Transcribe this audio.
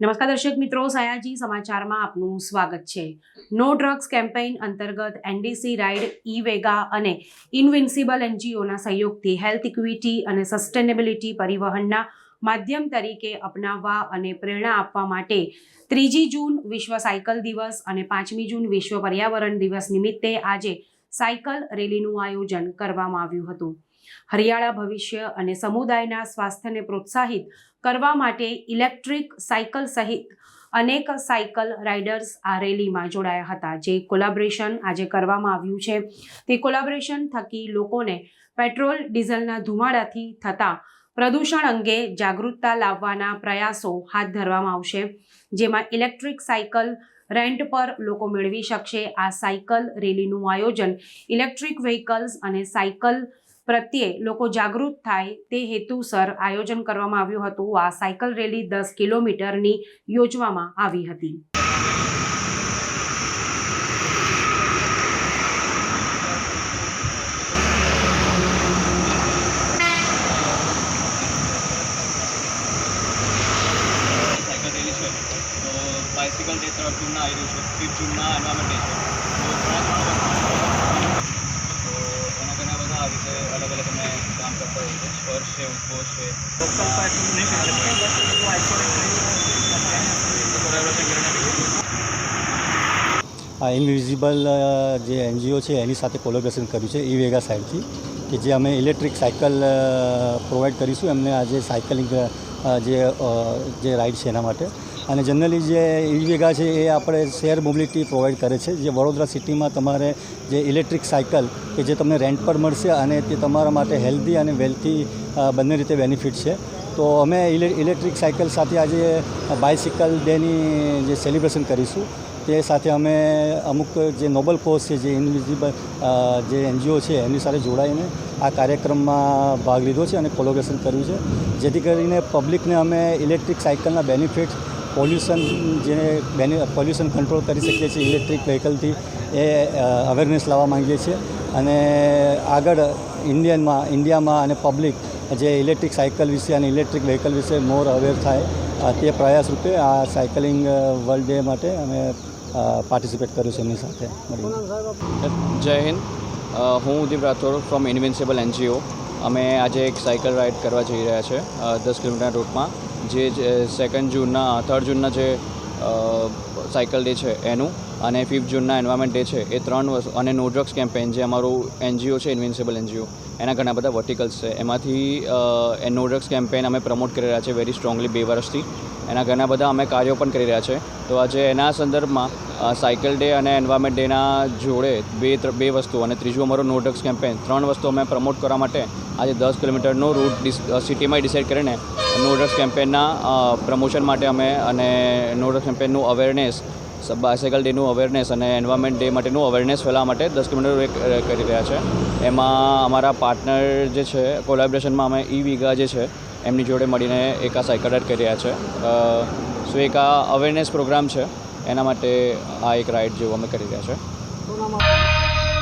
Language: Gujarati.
નમસ્કાર દર્શક મિત્રો, સયાજી સમાચારમાં આપનું સ્વાગત છે. નો ડ્રગ્સ કેમ્પેઇન અંતર્ગત એનડીસી રાઇડ ઈ વેગા અને ઇનવિન્સિબલ એનજીઓના સહયોગથી હેલ્થ ઇક્વિટી અને સસ્ટેનેબિલિટી પરિવહનના માધ્યમ તરીકે અપનાવવા અને પ્રેરણા આપવા માટે ત્રીજી જૂન વિશ્વ સાયકલ દિવસ અને પાંચમી જૂન વિશ્વ પર્યાવરણ દિવસ નિમિત્તે આજે સાયકલ રેલીનું આયોજન કરવામાં આવ્યું હતું. હરિયાળા ભવિષ્ય અને સમુદાયના સ્વાસ્થ્યને પ્રોત્સાહિત કરવા માટે ઇલેક્ટ્રિક સાયકલ સહિત અનેક સાયકલ રાઇડર્સ આ રેલીમાં જોડાયા હતા. જે કોલાબરેશન આજે કરવામાં આવ્યું છે. તે કોલાબરેશન થકી લોકોને પેટ્રોલ, ડીઝલના ધુમાડાથી થતા પ્રદૂષણ અંગે જાગૃતતા લાવવાના પ્રયાસો હાથ ધરવામાં આવશે, જેમાં ઇલેક્ટ્રિક સાયકલ રેન્ટ પર લોકો મેળવી શકશે. આ સાયકલ રેલીનું આયોજન ઇલેક્ટ્રિક વ્હીકલ્સ અને સાયકલ પ્રત્યે લોકો જાગૃત થાય તે હેતુસર આયોજન કરવામાં આવ્યું હતું. આ સાયકલ રેલી દસ કિલોમીટરની યોજવામાં આવી હતી. બાઇસિકલ ડે ત્રણ જૂનના આવી રહ્યું છે. ફિફ્થ જૂનના એન્વાયરમેન્ટ ડે છે તો ઘણા ઘણા બધા તો એના ઘણા બધા આ રીતે અલગ અલગ અમે કામ કરતા ઉદ્ઘોષ છે. આ ઇનવિઝિબલ જે એનજીઓ છે, એની સાથે કોલેબરેશન કર્યું છે ઈ વેગા સાઇડથી કે જે અમે ઇલેક્ટ્રિક સાયકલ પ્રોવાઈડ કરીશું. એમને આજે સાયકલિંગ જે જે રાઇડ છે એના માટે. અને જનરલી જે ઈ વેગા છે એ આપણે શેર મોબિલિટી પ્રોવાઈડ કરે છે. જે વડોદરા સિટીમાં તમારે જે ઇલેક્ટ્રિક સાયકલ કે જે તમને રેન્ટ પર મળશે અને તે તમારા માટે હેલ્ધી અને વેલ્થી બંને રીતે બેનિફિટ છે. તો અમે ઇલેક્ટ્રિક સાયકલ સાથે આજે બાયસિકલ ડેની જે સેલિબ્રેશન કરીશું. તે સાથે અમે અમુક જે નોબલ કોઝ છે, જે ઇન્વિઝિબલ જે એનજીઓ છે, એમની સાથે જોડાઈને આ કાર્યક્રમમાં ભાગ લીધો છે અને કોલોબ્રેશન કર્યું છે. જેથી કરીને પબ્લિકને અમે ઇલેક્ટ્રિક સાયકલના બેનિફિટ પોલ્યુશન જેને બેને પોલ્યુશન કંટ્રોલ કરી શકીએ છીએ ઇલેક્ટ્રિક વ્હીકલથી એ અવેરનેસ લાવવા માંગીએ છીએ. અને આગળ ઇન્ડિયનમાં ઇન્ડિયામાં અને પબ્લિક જે ઇલેક્ટ્રિક સાયકલ વિશે અને ઇલેક્ટ્રિક વ્હીકલ વિશે મોર અવેર થાય તે પ્રયાસ રૂપે આ સાયકલિંગ વર્લ્ડ ડે માટે અમે પાર્ટિસિપેટ કર્યું છે એમની સાથે જય હિન્દ. હું Udeep Rathod from invincible NGO અમે આજે એક સાયકલ રાઇડ કરવા જઈ રહ્યા છે દસ કિલોમીટર રૂટમાં જે સેકન્ડ જૂનના થર્ડ જૂનના જે સાયકલ ડે છે એનું અને ફિફ્થ જૂનના એન્વાયરમેન્ટ ડે છે, એ ત્રણ વસ્તુ અને નો ડ્રગ્સ કેમ્પેન જે અમારું એનજીઓ છે ઇન્વિન્સિબલ એનજીઓ એના ઘણા બધા વર્ટિકલ્સ છે. એમાંથી એ નો ડ્રગ્સ કેમ્પેન અમે પ્રમોટ કરી રહ્યા છે વેરી સ્ટ્રોંગલી બે વર્ષથી. એના ઘણા બધા અમે કાર્યો પણ કરી રહ્યા છે. તો આજે એના સંદર્ભમાં સાયકલ ડે અને એન્વાયરમેન્ટ ડેના જોડે બે બે વસ્તુ અને ત્રીજું અમારું નો ડ્રગ્સ કેમ્પેન ત્રણ વસ્તુ અમે પ્રમોટ કરવા માટે આજે દસ કિલોમીટરનો રૂટ સિટીમાં ડિસાઇડ કરીને નો ડ્રગ્સ કેમ્પેનના પ્રમોશન માટે અમે અને નો ડ્રગ્સ કેમ્પેનનું અવેરનેસ બાયસાયકલ ડેનું અવેરનેસ અને એન્વાયરમેન્ટ ડે માટેનું અવેરનેસ ફેલાવવા માટે દસ કિલોમીટર એક કરી રહ્યા છે. એમાં અમારા પાર્ટનર જે છે કોલેબ્રેશનમાં અમે ઈ વિગા જે છે, એમની જોડે મળીને એક આ સાયકલ રાઇડ કરી રહ્યા છે. સો એક આ અવેરનેસ પ્રોગ્રામ છે, એના માટે આ એક રાઇડ જેવું અમે કરી રહ્યા છે.